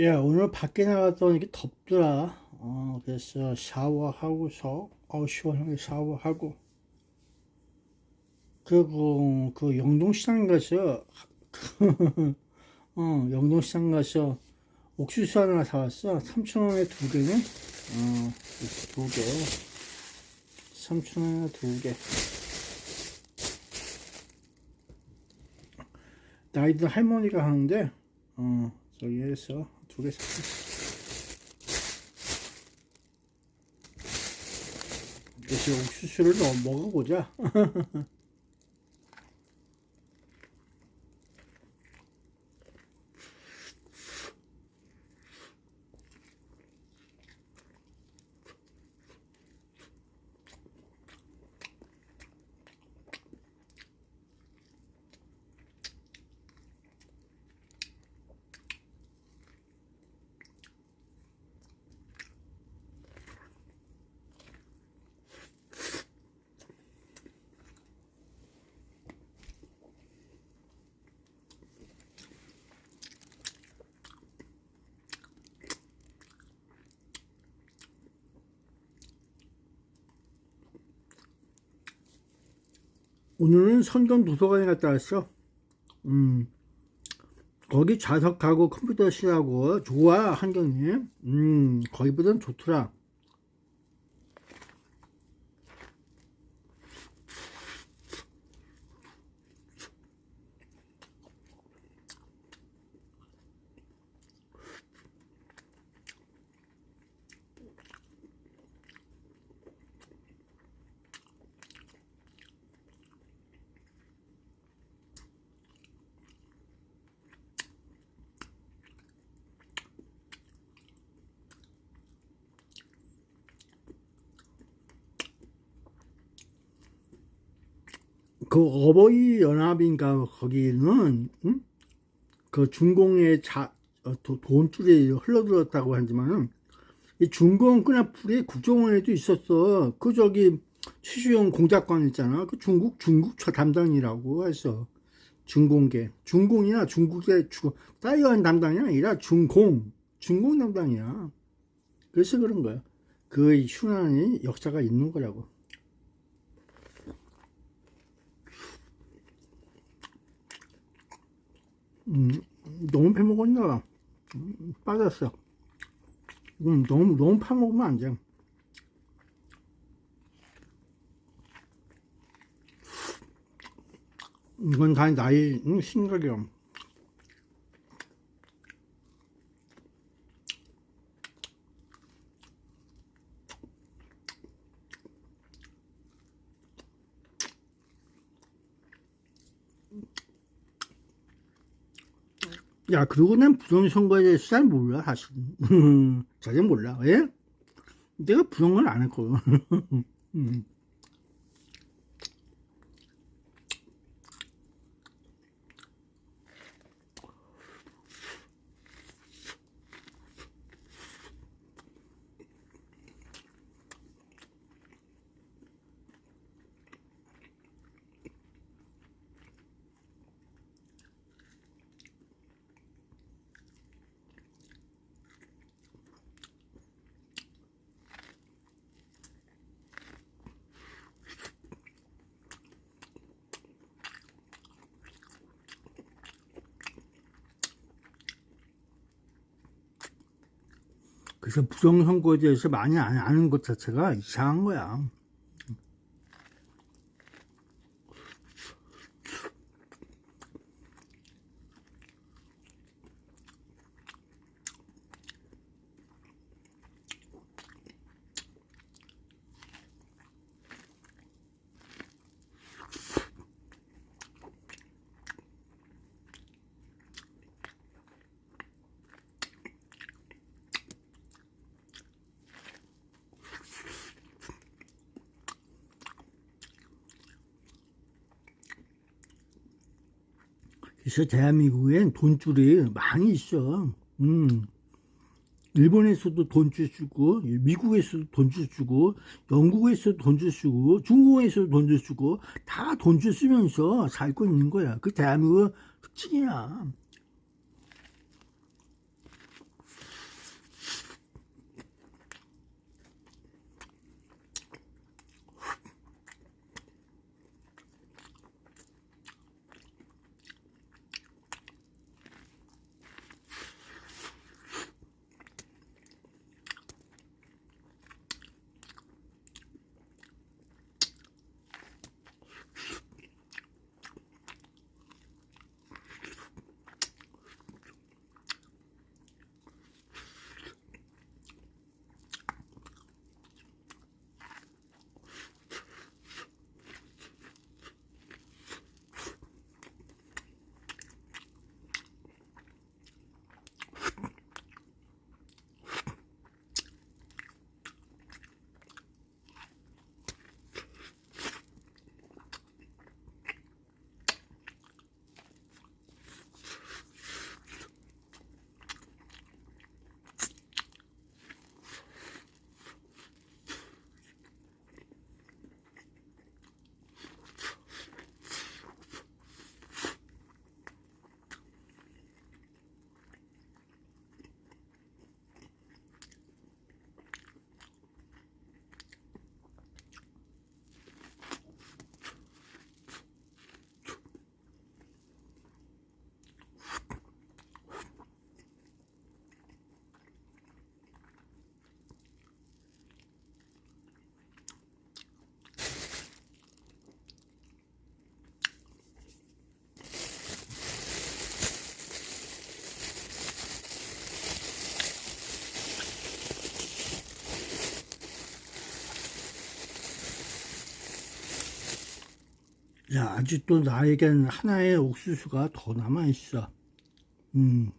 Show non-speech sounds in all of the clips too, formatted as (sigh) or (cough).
야, 오늘 밖에 나갔더니 이렇게 덥더라. 어, 그래서 샤워하고서, 어, 시원하게 샤워하고. 그리고 그 영동시장 가서, (laughs) 어, 영동시장 가서 옥수수 하나 사왔어. 3,000원에 두 개네? 어, 두 개. 3,000원에 두 개. 나이든 할머니가 하는데, 어, 저기에서 두개 샀어. 그래서 옥수수를 넣어 먹어보자. 오늘은 성경 도서관에 갔다 왔어. 음, 거기 좌석하고 컴퓨터실하고 좋아, 환경이. 음, 거기보단 좋더라. 그 어버이 연합인가 거기는 응? 그 중공의 자 어, 도- 돈줄이 흘러들었다고 하지만은 이 중공 끈앞풀이 국정원에도 있었어. 그 저기 최수영 공작관 있잖아. 그 중국 중국 저 담당이라고 해서 중공계 중공이나 중국의 주 따이완 담당이 아니라 중공 중공 담당이야. 그래서 그런 거야. 그 흉한이 역사가 있는 거라고. 음, 너무 패먹었나? 음, 빠졌어. 음, 너무, 너무 파먹으면 안 돼. 이건 다 나이 음, 심각이야. 야, 그리고 난 부정 선거에 대해서 잘 몰라, 사실. (laughs) 잘 몰라. 왜? 내가 부정을 안 했거든. (laughs) 음. 그래서 부정선거에 대해서 많이 안- 아는 것 자체가 이상한 거야. 그래서 대한민국엔 돈줄이 많이 있어. 음. 일본에서도 돈줄 주고, 미국에서도 돈줄 주고, 영국에서도 돈줄 주고, 중국에서도 돈줄 주고, 다 돈줄 쓰면서 살고 있는 거야. 그 대한민국 특징이야. 야, 아직도 나에겐 하나의 옥수수가 더 남아있어. 음.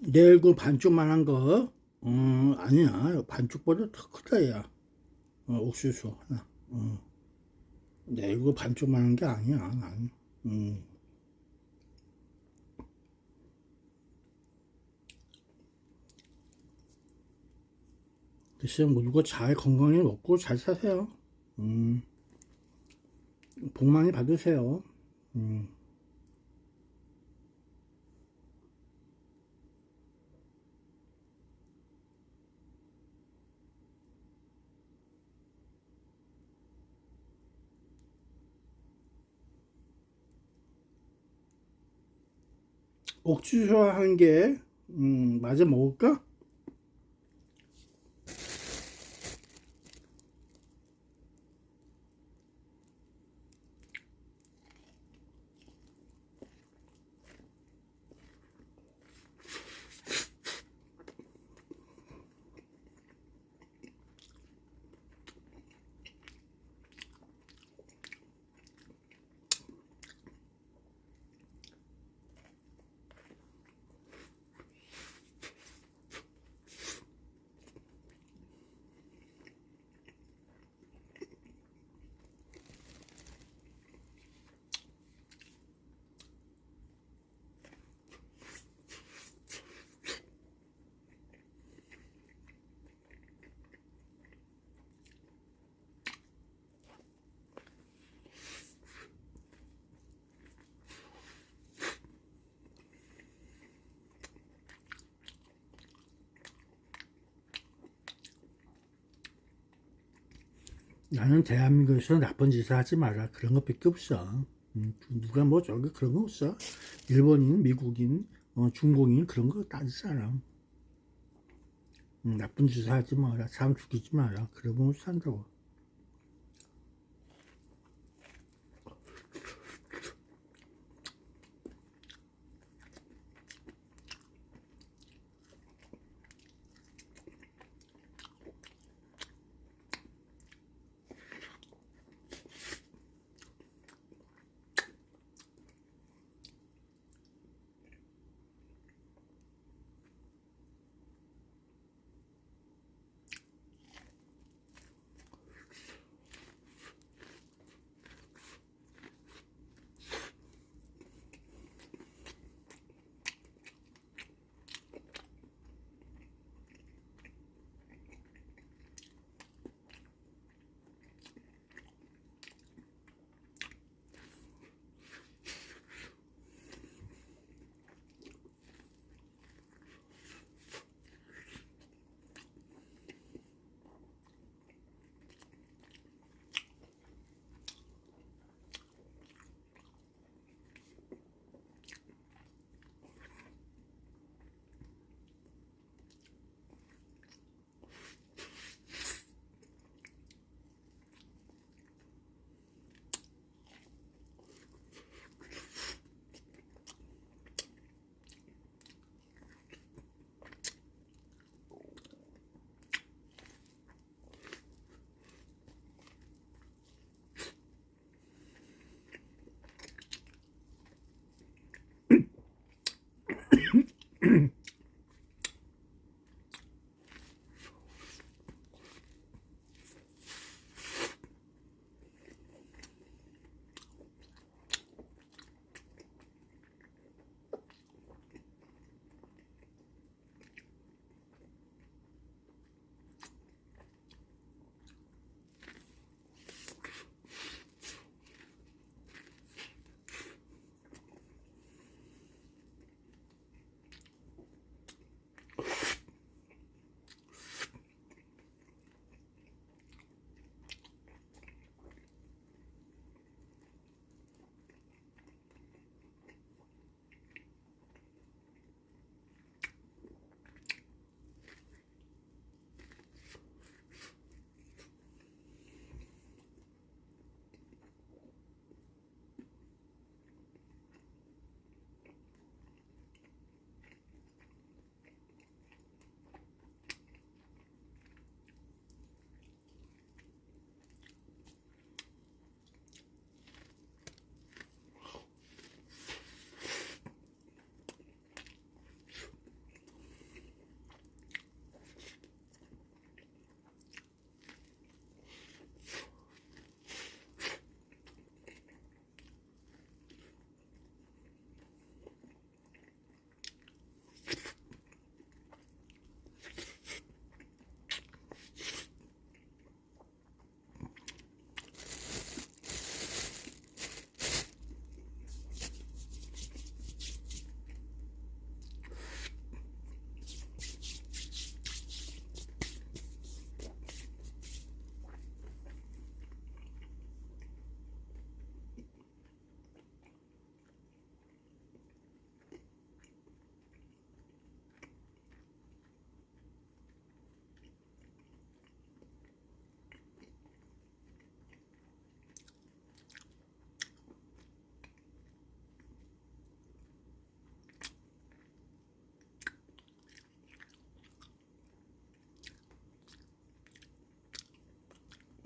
내일 그 반쪽만 한 거, 어, 아니야. 반쪽보다 더 크다, 야. 어, 옥수수 하나. 어. 내일 그 반쪽만 한 게 아니야, 난. 음. 글쎄, 모두가 잘 건강히 먹고 잘 사세요. 음. 복 많이 받으세요. 음. 옥수수 한 개, 음, 마저 먹을까? 나는 대한민국에서 나쁜 짓을 하지 마라. 그런 것밖에 없어. 음, 누가 뭐 저기 그런 거 없어. 일본인, 미국인, 어, 중공인 그런 거 따지잖아. 음, 나쁜 짓을 하지 마라. 사람 죽이지 마라. 그러면 못 산다고.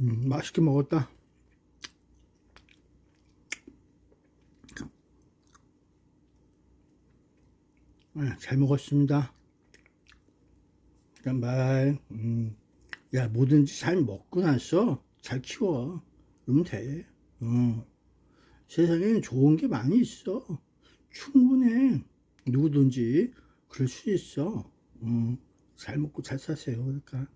음, 맛있게 먹었다. 네, 잘 먹었습니다. 바이. 음. 야, 뭐든지 잘 먹고 나서 잘 키워. 그러면 돼. 어. 세상에는 좋은 게 많이 있어. 충분해. 누구든지 그럴 수 있어. 어. 잘 먹고 잘 사세요. 그러니까.